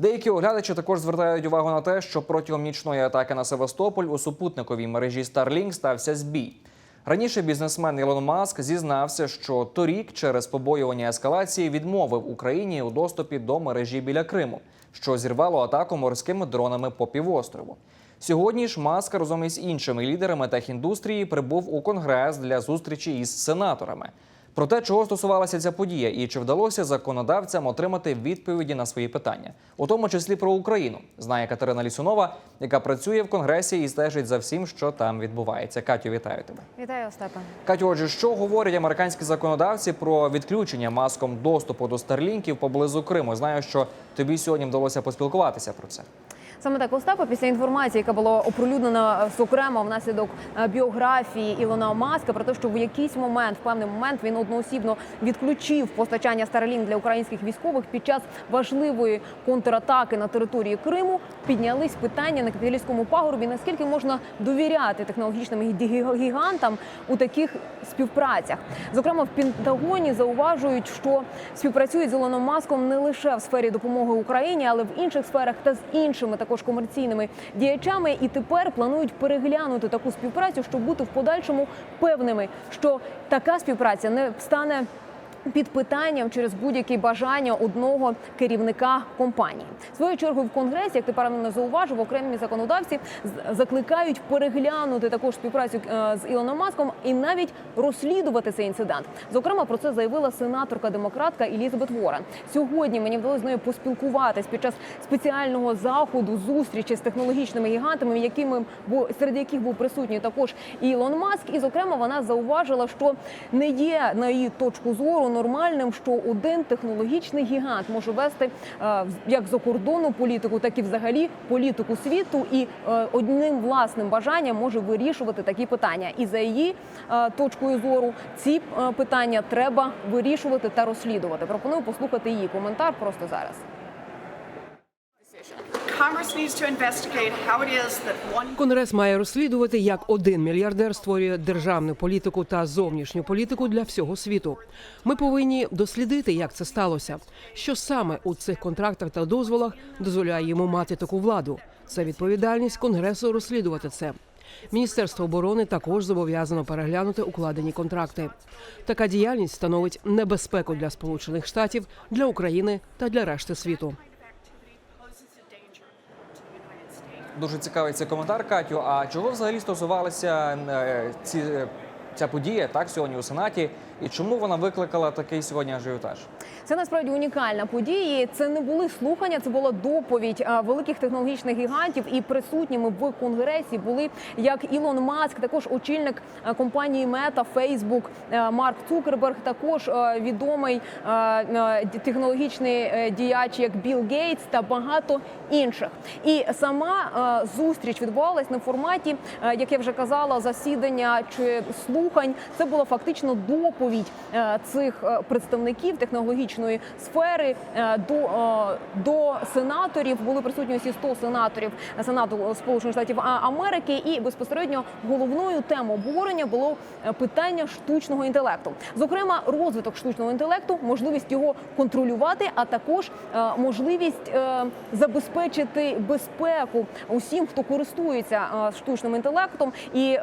Деякі оглядачі також звертають увагу на те, що протягом нічної атаки на Севастополь у супутниковій мережі Starlink стався збій. Раніше бізнесмен Ілон Маск зізнався, що торік через побоювання ескалації відмовив Україні у доступі до мережі біля Криму, що зірвало атаку морськими дронами по півострову. Сьогодні ж Маск разом із іншими лідерами техіндустрії прибув у конгрес для зустрічі із сенаторами. Про те, чого стосувалася ця подія, і чи вдалося законодавцям отримати відповіді на свої питання, у тому числі про Україну, знає Катерина Лісунова, яка працює в конгресі і стежить за всім, що там відбувається. Катю, вітаю тебе. Вітаю, Остапе. Катю, отже, що говорять американські законодавці про відключення маском доступу до старлінків поблизу Криму? Знаю, що тобі сьогодні вдалося поспілкуватися про це. Саме так Остапа, після інформації, яка була оприлюднена зокрема внаслідок е, біографії Ілона Маска, про те, що в якийсь момент, в певний момент, він одноосібно відключив постачання Starlink для українських військових під час важливої контратаки на території Криму, піднялись питання на капіталістському пагорбі. Наскільки можна довіряти технологічним гі- гігантам у таких співпрацях? Зокрема, в Пентагоні зауважують, що співпрацюють з Ілоном Маском не лише в сфері допомоги Україні, але в інших сферах та з іншими також комерційними діячами. І тепер планують переглянути таку співпрацю, щоб бути в подальшому певними, що така співпраця не стане. Під питанням через будь-які бажання одного керівника компанії своєю чергою в конгресі, як ти правильно зауважив, окремі законодавці закликають переглянути також співпрацю е, з Ілоном Маском і навіть розслідувати цей інцидент. Зокрема, про це заявила сенаторка демократка Елізабет Ворен. Сьогодні мені вдалося з нею поспілкуватись під час спеціального заходу зустрічі з технологічними гігантами, якими бу- серед яких був присутній також Ілон Маск. І зокрема, вона зауважила, що не є на її точку зору нормальним, що один технологічний гігант може вести як як закордонну політику, так і взагалі політику світу, і е, одним власним бажанням може вирішувати такі питання. І за її е, точкою зору ці е, питання треба вирішувати та розслідувати. Пропоную послухати її коментар просто зараз. Конгрес має розслідувати, як один мільярдер створює державну політику та зовнішню політику для всього світу. Ми повинні дослідити, як це сталося, що саме у цих контрактах та дозволах дозволяє йому мати таку владу. Це відповідальність конгресу розслідувати це. Міністерство оборони також зобов'язано переглянути укладені контракти. Така діяльність становить небезпеку для Сполучених Штатів, для України та для решти світу. Дуже цікавий цей коментар, Катю. А чого взагалі стосувалася е, ці, е, ця подія так сьогодні у сенаті, і чому вона викликала такий сьогодні ажіотаж? Це насправді унікальна подія. Це не були слухання, це була доповідь великих технологічних гігантів. І присутніми в конгресі були як Ілон Маск, також очільник компанії Мета, Фейсбук, Марк Цукерберг, також відомий технологічний е, діяч, як Білл Гейтс та багато інших. І сама зустріч відбувалась на форматі, як я вже казала, засідання чи слухань. Це була фактично доповідь цих представників технологічної сфери е, до, е, до сенаторів. Були присутні усі 100 сенаторів Сенату Сполучених Штатів Америки, і безпосередньо головною темою обговорення було е, питання штучного інтелекту. Зокрема, розвиток штучного інтелекту, можливість його контролювати, а також можливість забезпечити безпеку усім, хто користується штучним інтелектом. І,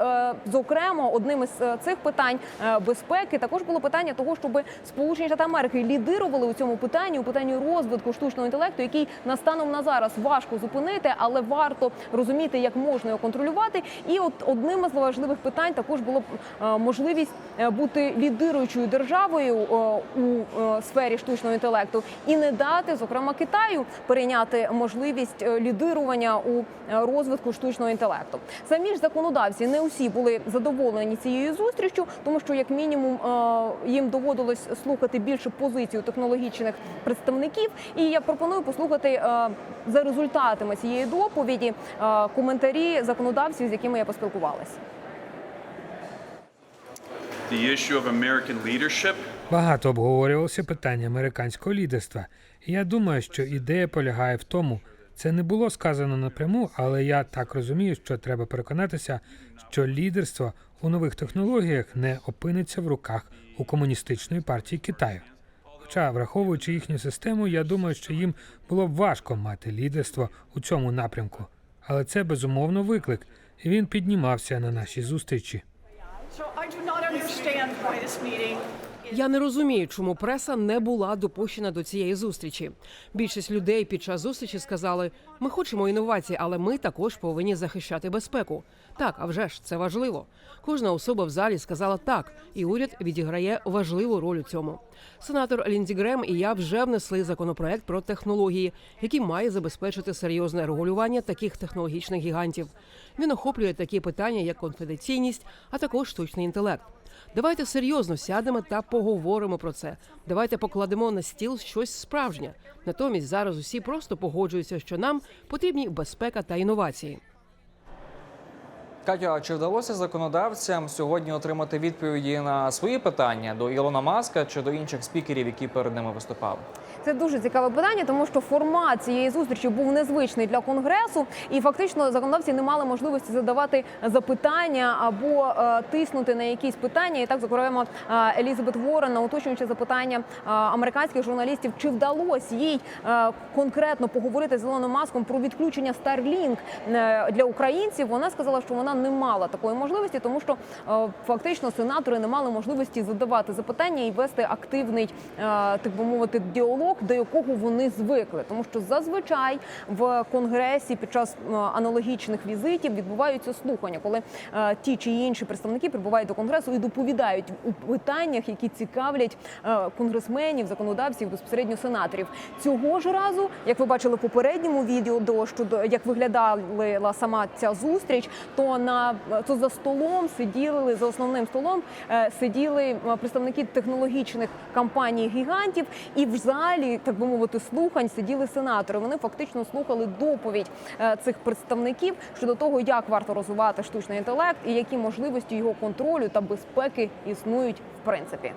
зокрема, одним із цих питань безпеки також було питання того, щоб Сполучені Штати Америки лідирували у цьому питанні, у питанні розвитку штучного інтелекту, який на станом на зараз важко зупинити, але варто розуміти, як можна його контролювати. І от одним із важливих питань також було е, можливість е, бути лідируючою державою е, у сфері штучного інтелекту і не дати, зокрема, Китаю перейняти можливість лідирування у розвитку штучного інтелекту. Самі ж законодавці не усі були задоволені цією зустрічю, тому що як мінімум їм доводилось слухати більше позицію технологічних представників. І я пропоную послухати е, за результатами цієї доповіді е, коментарі законодавців, з якими я поспілкувалася. The issue of American leadership Багато обговорювалося питання американського лідерства. І я думаю, що ідея полягає в тому, це не було сказано напряму, але я так розумію, що треба переконатися, що лідерство у нових технологіях не опиниться в руках у комуністичної партії Китаю. Хоча, враховуючи їхню систему, я думаю, що їм було б важко мати лідерство у цьому напрямку. Але це безумовно виклик, і він піднімався на нашій зустрічі. Я не розумію, чому преса не була допущена до цієї зустрічі. Більшість людей під час зустрічі сказали: ми хочемо інновацій, але ми також повинні захищати безпеку. Так, а вже ж це важливо. Кожна особа в залі сказала так, і уряд відіграє важливу роль у цьому. Сенатор Лінзі Грем і я вже внесли законопроект про технології, який має забезпечити серйозне регулювання таких технологічних гігантів. Він охоплює такі питання, як конфіденційність, а також штучний інтелект. Давайте серйозно сядемо та поговоримо про це. Давайте покладемо на стіл щось справжнє. Натомість зараз усі просто погоджуються, що нам потрібні безпека та інновації. Катю, а чи вдалося законодавцям сьогодні отримати відповіді на свої питання до Ілона Маска чи до інших спікерів, які перед ними виступали? Це дуже цікаве питання, тому що формат цієї зустрічі був незвичний для конгресу, і фактично законодавці не мали можливості задавати запитання або е, тиснути на якісь питання. І так, зокрема, е, Елізабет Ворен на уточнюючи запитання е, американських журналістів, чи вдалося їй конкретно поговорити з Ілоном Маском про відключення Starlink для українців. Вона сказала, що вона не мала такої можливості, тому що е, фактично сенатори не мали можливості задавати запитання і вести активний, е, так би мовити, діалог, до якого вони звикли. Тому що зазвичай в конгресі під час е, аналогічних візитів відбуваються слухання, коли ті чи інші представники прибувають до конгресу і доповідають у питаннях, які цікавлять конгресменів, законодавців, безпосередньо сенаторів. Цього ж разу, як ви бачили в попередньому відео, до щодо як виглядала сама ця зустріч, то на тут за столом сиділи за основним столом, е, сиділи е, представники технологічних компаній гігантів, і в залі, так би мовити, слухань сиділи сенатори. Вони фактично слухали доповідь е, цих представників щодо того, як варто розвивати штучний інтелект і які можливості його контролю та безпеки існують в принципі.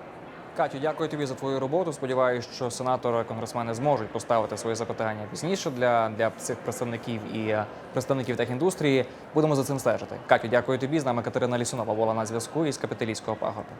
Катю, дякую тобі за твою роботу. Сподіваюся, що сенатори, конгресмени зможуть поставити свої запитання пізніше для, для цих представників і е, представників техіндустрії. Будемо за цим стежити. Катю, дякую тобі. З нами Катерина Лісунова була на зв'язку із капіталійського пагорба.